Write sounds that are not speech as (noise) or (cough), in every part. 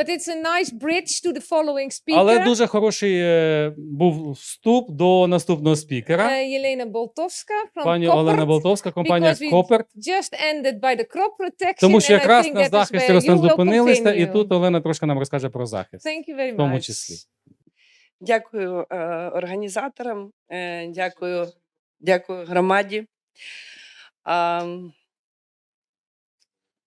But it's a nice bridge to the following speaker, Але дуже хороший е, був вступ до наступного uh, спікера. Jelena Boltovska from Пані Олена Болтовська, компанія because we Коперт. Just ended by the crop protection, Тому що and I якраз think на is захисті where рослин you will зупинилися, і continue. тут Олена трошки нам розкаже про захист, Thank you very в тому much. числі. Дякую е, організаторам, е, дякую, дякую громаді. А, м,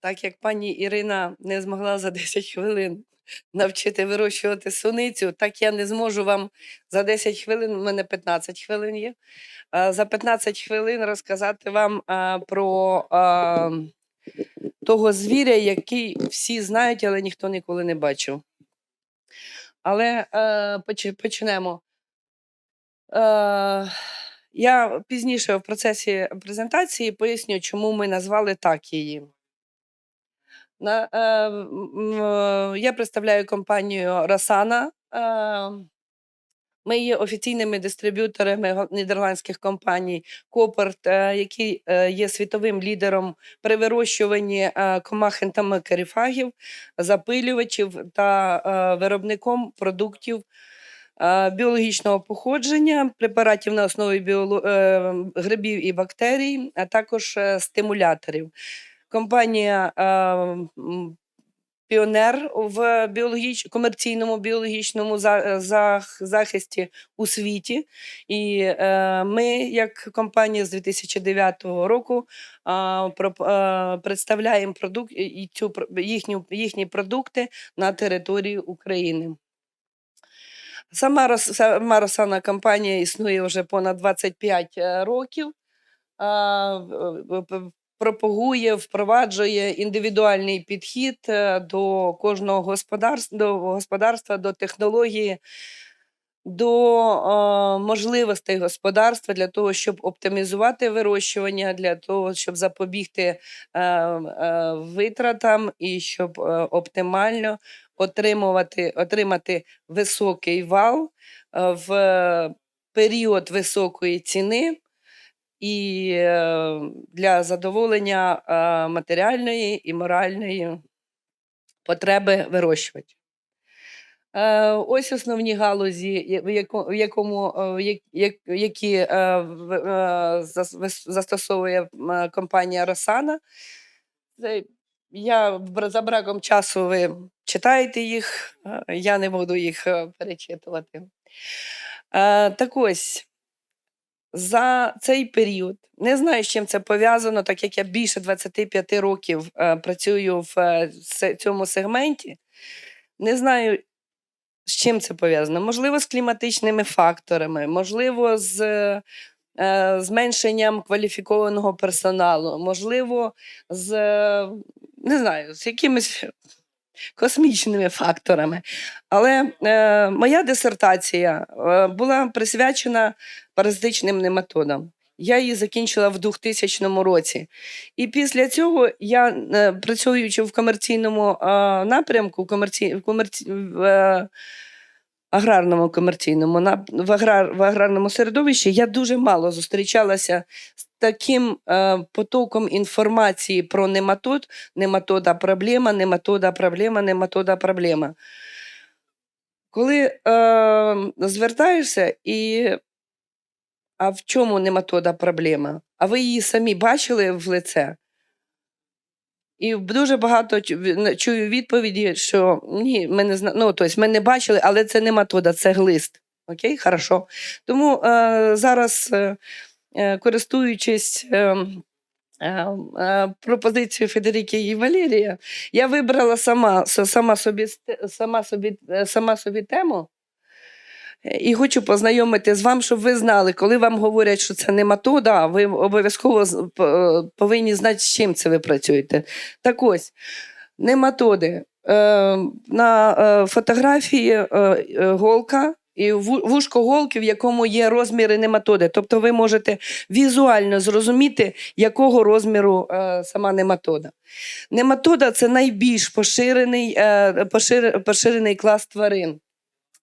так як пані Ірина не змогла за (laughs) 10 хвилин навчити вирощувати суницю, так я не зможу вам за 10 хвилин, у мене 15 хвилин є, за 15 хвилин розказати вам про того звіря, який всі знають, але ніхто ніколи не бачив. Але почнемо. Я пізніше в процесі презентації поясню, чому ми назвали так її. М, е, я представляю компанію Росана. Е, ми є офіційними дистриб'юторами нідерландських компаній Коперт, який е, є світовим лідером при вирощуванні е, комах ентомокерифагів, запилювачів та е, виробником продуктів е, біологічного походження, препаратів на основі біоло- е, грибів і бактерій, а також стимуляторів. Компанія е, Піонер в біологіч... комерційному біологічному зах... захисті у світі. І е, ми, як компанія з 2009 року, е, представляємо продук... і цю... їхню... їхні продукти на території України. Сама, Рос... сама Росана компанія існує вже понад 25 е, років. Пропагує, впроваджує індивідуальний підхід е, до кожного господарства, до господарства, до технології, до е, можливостей господарства для того, щоб оптимізувати вирощування, для того, щоб запобігти е, витратам і щоб оптимально отримувати, отримати високий вал в період високої ціни і е, для задоволення е, матеріальної і моральної потреби вирощувачів. Е, Ось основні галузі, в якому, які застосовує компанія Росана. Я за браком часу ви читаєте їх, я не буду їх перечитувати. Так ось, за цей період, не знаю, з чим це пов'язано, так як я більше 25 років е, працюю в е, цьому сегменті. Не знаю, з чим це пов'язано. Можливо, з кліматичними факторами, можливо, з е, зменшенням кваліфікованого персоналу, можливо, з не знаю, з якимись космічними факторами. Але е, моя дисертація е, була присвячена паразитичним нематодам. Я її закінчила в 2000 році. І після цього я, е, працюючи в комерційному е, напрямку, комерці... комерці... в е, аграрному комерційному в, аграр... в аграрному середовищі, я дуже мало зустрічалася з таким е, потоком інформації про нематод, нематода проблема, нематода проблема, нематода проблема. Коли е, звертаєшся і а в чому нематода проблема? А ви її самі бачили в лице? І дуже багато чую відповіді, що ні, ми не зна... ну, тобто, ми не бачили, але це нематода, це глист. Окей, хорошо. Тому е, зараз, е, користуючись е, е, е, пропозицією Федеріки і Валерія, я вибрала сама, сама, собі, сама, собі, е, сама собі тему. Е, І хочу познайомити з вами, щоб ви знали, коли вам говорять, що це нематода, ви обов'язково е, повинні знати, з чим це ви працюєте. Так ось, нематоди. Е, на е, фотографії е, е, голка і вушко голки, в якому є розміри нематоди. Тобто ви можете візуально зрозуміти, якого розміру е, сама нематода. Нематода це найбільш поширений, е, пошир- поширений клас тварин.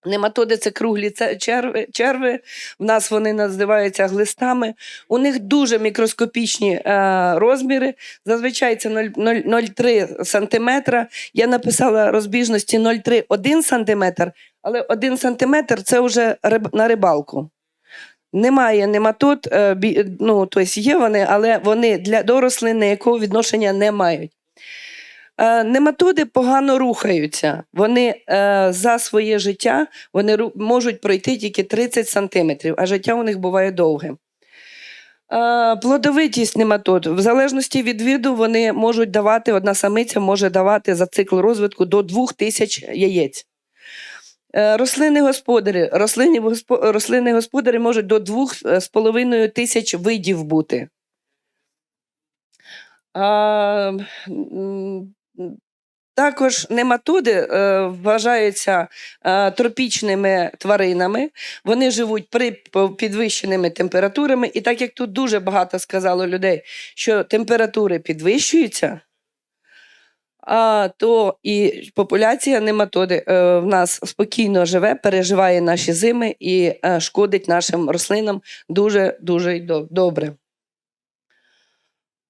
Нематоди це круглі черви, черви. В нас вони називаються глистами. У них дуже мікроскопічні е, розміри. Зазвичай це 0- 0- 0,3 см. Я написала розбіжності 0,3-1 см, але 1 см це вже на рибалку. Немає нематод, е, ну, тобто є вони, але вони для до рослин ніякого відношення не мають. Е, Нематоди погано рухаються. Вони е, за своє життя вони можуть пройти тільки 30 сантиметрів, а життя у них буває довге. Е, Плодовитість нематод. В залежності від виду вони можуть давати, одна самиця може давати за цикл розвитку до 2000 яєць. Е, Рослини господарі. Рослини, рослини господарі можуть до 2,5 тисяч видів бути. М, також нематоди е, вважаються е, тропічними тваринами. Вони живуть при підвищеними температурами. І так як тут дуже багато сказало людей, що температури підвищуються, а, то і популяція нематоди е, в нас спокійно живе, переживає наші зими і шкодить нашим рослинам дуже дуже добре.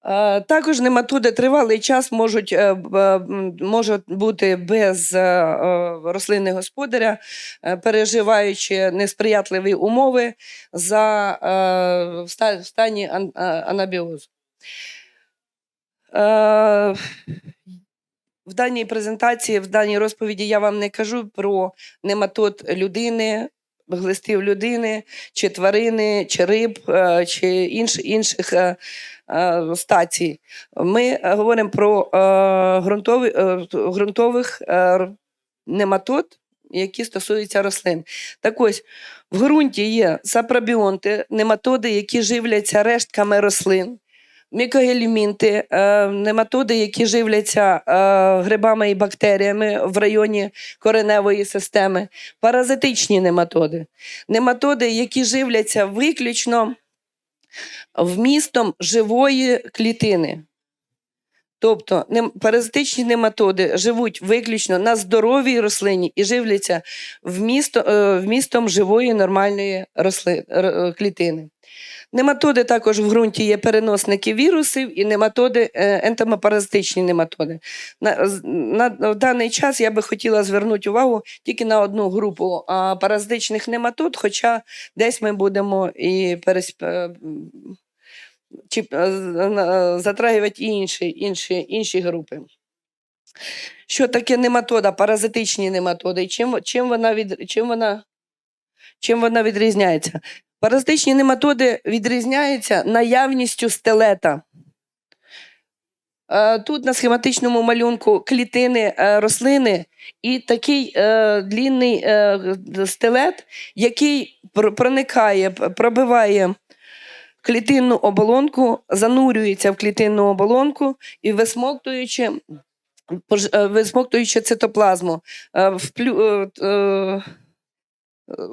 Е, Також нематоди тривалий час можуть, е, м, можуть бути без е, е, рослини господаря, е, переживаючи несприятливі умови за е, в стані анабіозу. Е, В даній презентації, в даній розповіді я вам не кажу про нематод людини, глистів людини, чи тварини, чи риб, е, чи інш, інших е, е, стацій. Ми говоримо про ґрунтові, е, ґрунтових нематод, які стосуються рослин. Так ось, в ґрунті є сапробіонти, нематоди, які живляться рештками рослин. Мікогелімінти, е, нематоди, які живляться е, грибами і бактеріями в районі кореневої системи, паразитичні нематоди, нематоди, які живляться виключно вмістом живої клітини. Тобто паразитичні нематоди живуть виключно на здоровій рослині і живляться вмісто, е, вмістом живої нормальної росли, клітини. Нематоди також в ґрунті є переносники вірусів і нематоди, е, ентомопаразитичні нематоди. На, на, в даний час я би хотіла звернути увагу тільки на одну групу а, паразитичних нематод, хоча десь ми будемо і перес, е, чи, е, на- затрагувати і інші, інші, інші групи. Що таке нематода, паразитичні нематоди? Чим, чим, вона, від, чим, вона, чим вона відрізняється? Паразитичні нематоди відрізняються наявністю стелета. Е, Тут на схематичному малюнку клітини е, рослини і такий е, длінний стелет, який проникає, пробиває клітинну оболонку, занурюється в клітинну оболонку і висмоктуючи, висмоктуючи цитоплазму,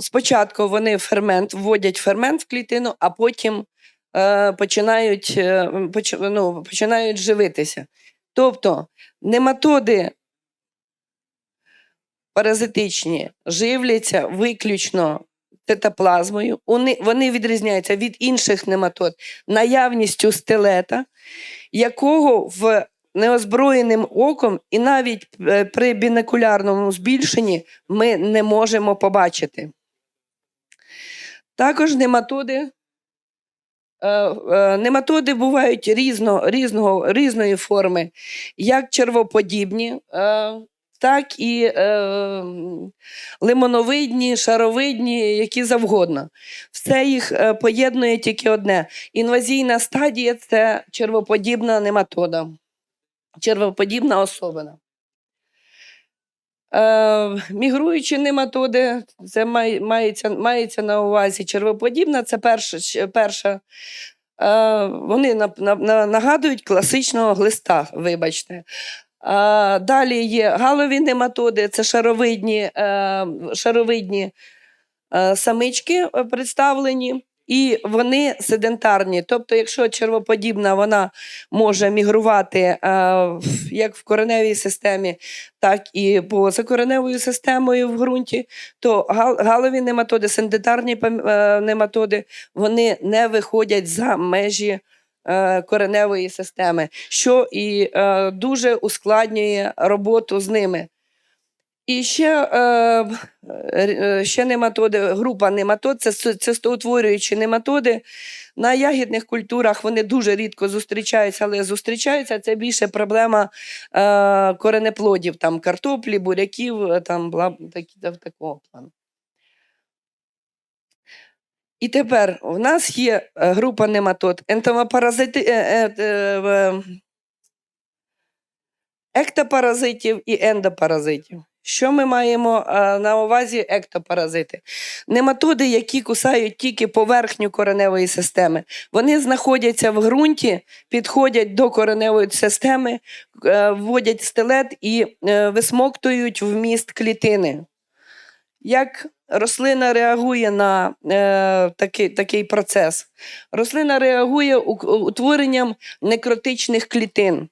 спочатку вони фермент, вводять фермент в клітину, а потім е, починають, е, поч, ну, починають живитися. Тобто нематоди паразитичні живляться виключно цитоплазмою. Вони, вони відрізняються від інших нематод наявністю стелета, якого в неозброєним оком і навіть е, при бінокулярному збільшенні ми не можемо побачити. Також нематоди. е, е, Нематоди бувають різно, різного, різної форми, як червоподібні, так і лимоновидні, шаровидні, які завгодно. Все їх поєднує тільки одне. Інвазійна стадія це червоподібна нематода, червоподібна особина. Е, мігруючі нематоди, це має, мається, мається на увазі червоподібна, це перша. перша е, вони на, на, на- нагадують класичного глиста, вибачте. А, далі є галові нематоди, це шаровидні, е, шаровидні е, самички е, представлені. І вони седентарні. Тобто, якщо червоподібна, вона може мігрувати е, як в кореневій системі, так і поза кореневою системою в ґрунті, то гал- галові нематоди, сендентарні пам- е, нематоди, вони не виходять за межі е, кореневої системи, що і е, дуже ускладнює роботу з ними. І ще, е, е, ще нематоди, група нематод це ци- цистоутворюючі нематоди. На ягідних культурах вони дуже рідко зустрічаються, але зустрічаються. Це більше проблема е, коренеплодів, там картоплі, буряків, е, там бла, такі, такого плану. І тепер у нас є е, група нематод, ентомопаразити, е, е, е, ектопаразитів і ендопаразитів. Що ми маємо е, на увазі ектопаразити? Нематоди, які кусають тільки поверхню кореневої системи. Вони знаходяться в ґрунті, підходять до кореневої системи, е, вводять стелет і е, висмоктують вміст клітини. Як рослина реагує на е, такий, такий процес? Рослина реагує утворенням некротичних клітин.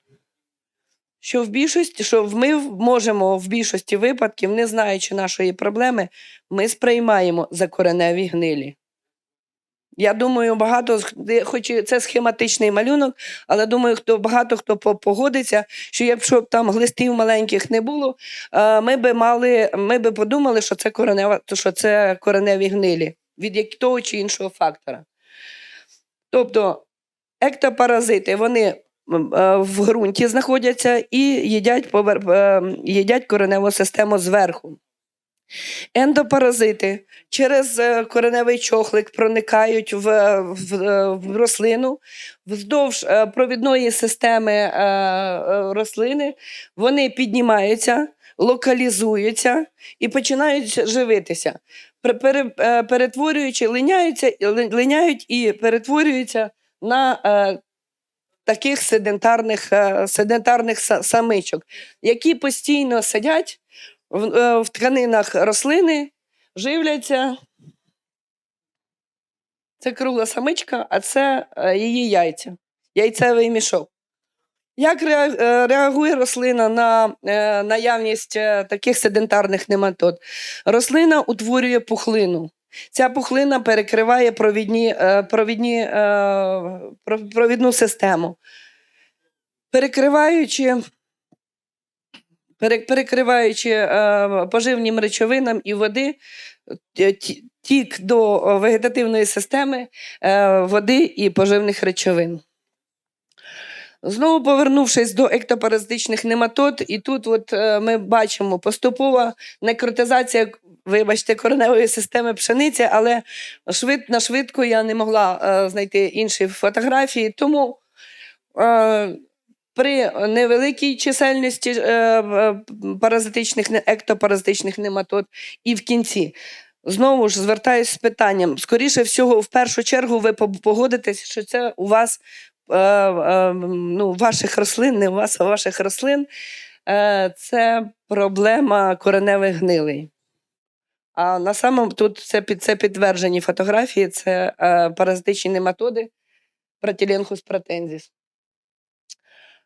Що в більшості, що ми можемо в більшості випадків, не знаючи нашої проблеми, ми сприймаємо за кореневі гнилі. Я думаю, багато, хоч це схематичний малюнок, але думаю, хто багато хто погодиться, що якщо б там глистів маленьких не було, е, ми би мали, ми би подумали, що це коренева, що це кореневі гнилі від того чи іншого фактора. Тобто ектопаразити, вони в ґрунті знаходяться і їдять, повер... е, їдять кореневу систему зверху. Ендопаразити через е, кореневий чохлик проникають в, в, е, в рослину вздовж е, провідної системи е, е, рослини. Вони піднімаються, локалізуються і починають живитися. Пер- пере- е, Перетворюючи, линяються, линяють і перетворюються на е, таких седентарних, е, седентарних самичок, які постійно сидять в, е, в тканинах рослини, живляться. Це кругла самичка, а це е, її яйця, яйцевий мішок. Як реагує рослина на наявність таких седентарних нематод? Рослина утворює пухлину. Ця пухлина перекриває провідні, е, провідні, е, провідну систему. Перекриваючи перекриваючи е, поживним речовинам і води, тік до вегетативної системи води і поживних речовин. Знову повернувшись до ектопаразитичних нематод, і тут от, е, ми бачимо поступова некротизація, вибачте, кореневої системи пшениці, але швид, на швидко я не могла е, знайти інші фотографії, тому е, при невеликій чисельності е, е, паразитичних, ектопаразитичних нематод і в кінці. Знову ж звертаюся з питанням. Скоріше всього, в першу чергу, ви погодитесь, що це у вас ну, ваших рослин, не вас, а ваших рослин. Е, це проблема кореневих гнилей. А на самому тут це, це підтверджені фотографії, це е, паразитичні нематоди Протіленхус претензіс.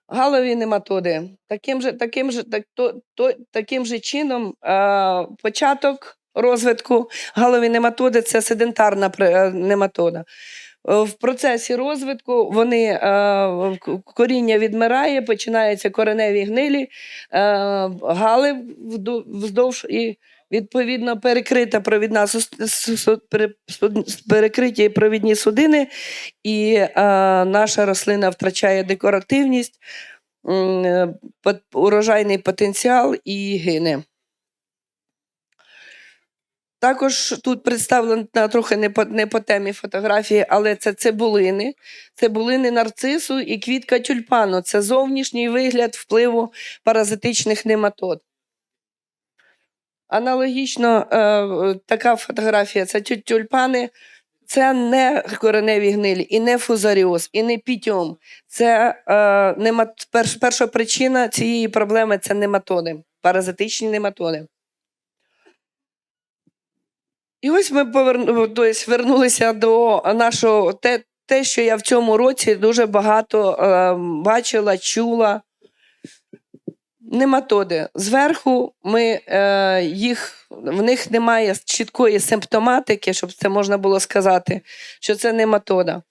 Галові нематоди. Таким же, таким же, так, то, то, таким же чином е, початок розвитку галові нематоди це седентарна е, нематода. Е, В процесі розвитку вони е, коріння відмирає, починаються кореневі гнилі, е, гали вздовж і відповідно перекрита провідна перекриті провідні судини, і наша рослина втрачає декоративність, урожайний потенціал і гине. Також тут представлена трохи не по, не по темі фотографії, але це цибулини. Цибулини нарцису і квітка тюльпану. Це зовнішній вигляд впливу паразитичних нематод. Аналогічно, е, така фотографія це тюльпани. Це не кореневі гнилі, і не фузаріоз, і не пітьом. Це е, немат... перш, перша причина цієї проблеми це нематоди, паразитичні нематоди. І ось ми поверну, вернулися до нашого те, те, що я в цьому році дуже багато е, бачила, чула. Нематоди. Зверху ми е, їх, в них немає чіткої симптоматики, щоб це можна було сказати, що це нематода.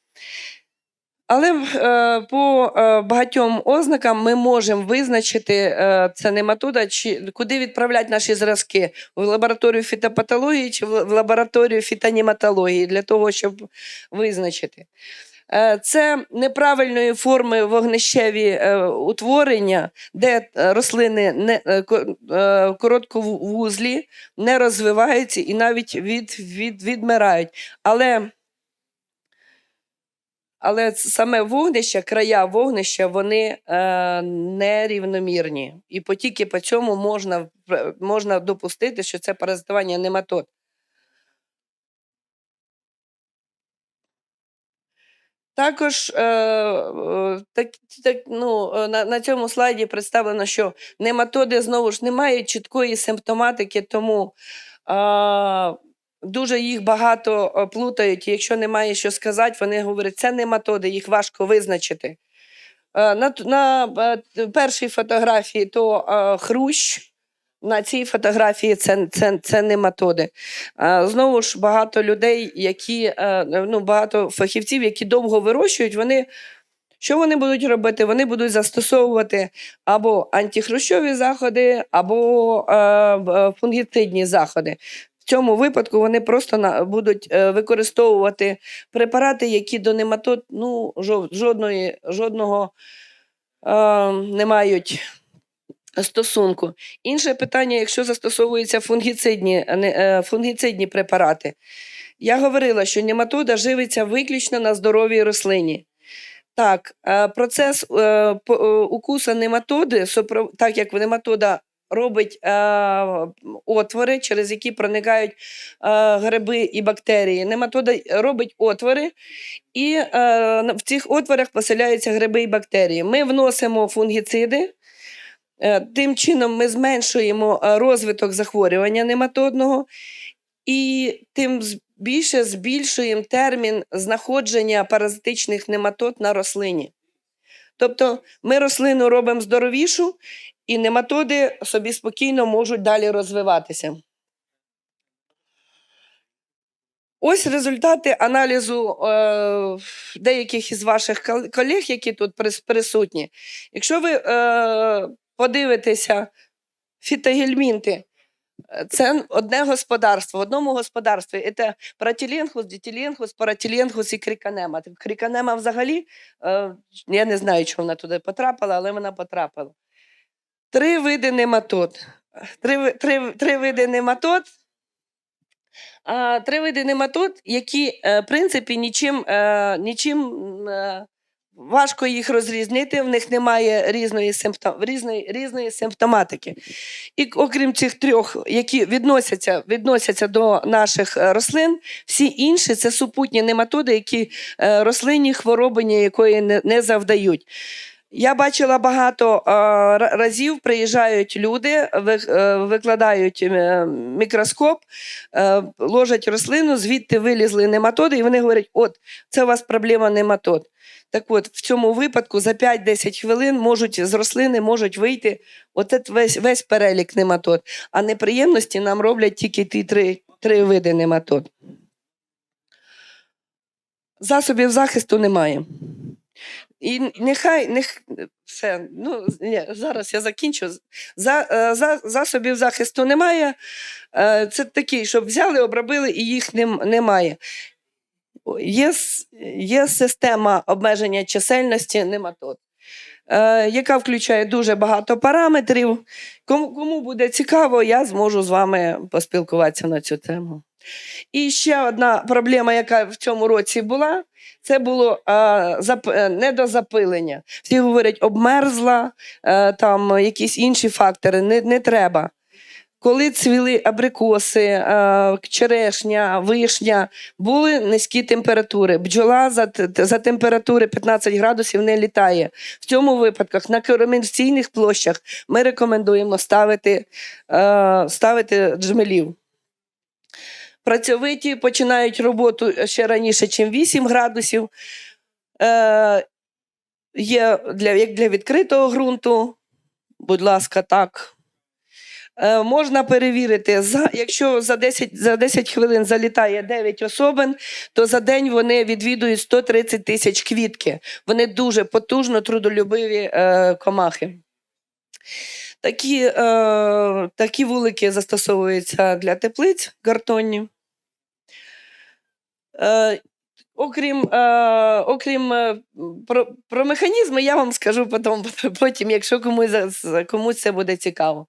Але е, по е, багатьом ознакам ми можемо визначити, е, це нематода, чи куди відправляти наші зразки в лабораторію фітопатології чи в лабораторію фітонематології для того, щоб визначити. Це неправильної форми вогнищеві утворення, де рослини не, ко- е, коротковузлі не розвиваються і навіть від, від, відмирають. Але але саме вогнище, края вогнища, вони е, нерівномірні. І по тільки по цьому можна, в- можна допустити, що це паразитування нематод. Також е, е, так, так, ну, е, на, на цьому слайді представлено, що нематоди знову ж не мають чіткої симптоматики, тому е, дуже їх багато е, плутають. і Якщо немає що сказати, вони говорять, це нематоди, їх важко визначити. Е, на, на е, першій фотографії то хрущ. На цій фотографії це, це, це нематоди. А, Знову ж багато людей, які ну, багато фахівців, які довго вирощують, вони. Що вони будуть робити? Вони будуть застосовувати або антихрущові заходи, або е, фунгіцидні заходи. Цьому випадку вони просто будуть е, використовувати препарати, які до нематод ну, жодної, жодного е, не мають стосунку. Інше питання, якщо застосовуються фунгіцидні, е, фунгіцидні препарати. Я говорила, що нематода живиться виключно на здоровій рослині. Так, е, процес укуса нематоди, так як нематода робить е, отвори, через які проникають е, гриби і бактерії. Нематода робить отвори, і е, в цих отворах поселяються гриби і бактерії. Ми вносимо фунгіциди. Е, Тим чином ми зменшуємо е, розвиток захворювання нематодного і тим більше збільшуємо термін знаходження паразитичних нематод на рослині. Тобто ми рослину робимо здоровішу, і нематоди собі спокійно можуть далі розвиватися. Ось результати аналізу е, деяких із ваших колег, які тут присутні. Якщо ви е, подивитеся фітогельмінти, е, це одне господарство. В одному господарстві це протиленхус, дітіленхус, паратиленхус і кріканема. Кріканема взагалі, е, я не знаю, чому вона туди потрапила, але вона потрапила. Три види нематод. Три, три, три види нематод. А, три види нематод, які, е, в принципі, нічим, е, нічим е, важко їх розрізнити, в них немає різної, симптом, різної, різної симптоматики. І окрім цих трьох, які відносяться, відносяться до наших рослин, всі інші це супутні нематоди, які рослинні хвороби ніякої не завдають. Я бачила багато е, разів, приїжджають люди, е, викладають е, мікроскоп, ложать рослину, звідти вилізли нематоди, і вони говорять: от, це у вас проблема нематод. Так от, в цьому випадку за 5-10 хвилин можуть з рослини можуть вийти оце весь, весь перелік нематод. А неприємності нам роблять тільки ті три, три види нематод. Засобів захисту немає. І нехай нех... все, ну, ні, зараз я закінчу. За, е, за, засобів захисту немає. Е, Це такі, щоб взяли, обробили і їх немає. Є, є система обмеження чисельності нематод, яка включає дуже багато параметрів. Кому, кому буде цікаво, я зможу з вами поспілкуватися на цю тему. І ще одна проблема, яка в цьому році була, це було е, зап... е, недозапилення. Всі говорять, обмерзла, е, там якісь інші фактори, не, не треба. Коли цвіли абрикоси, е, черешня, вишня, були низькі температури. Бджола за, за температури 15 градусів не літає. В цьому випадку на комерційних площах ми рекомендуємо ставити, е, ставити джмелів. працьовиті, починають роботу ще раніше, ніж 8 градусів. Е, є для, як для відкритого ґрунту, будь ласка, так. Е, можна перевірити, за, якщо за 10, за 10 хвилин залітає 9 особин, то за день вони відвідують 130 тисяч квітки. Вони дуже потужно трудолюбиві е, комахи. Такі, е, такі вулики застосовуються для теплиць картонні. Е, окрім, е, окрім е, про, про механізми, я вам скажу потім, потім якщо комусь, комусь це буде цікаво.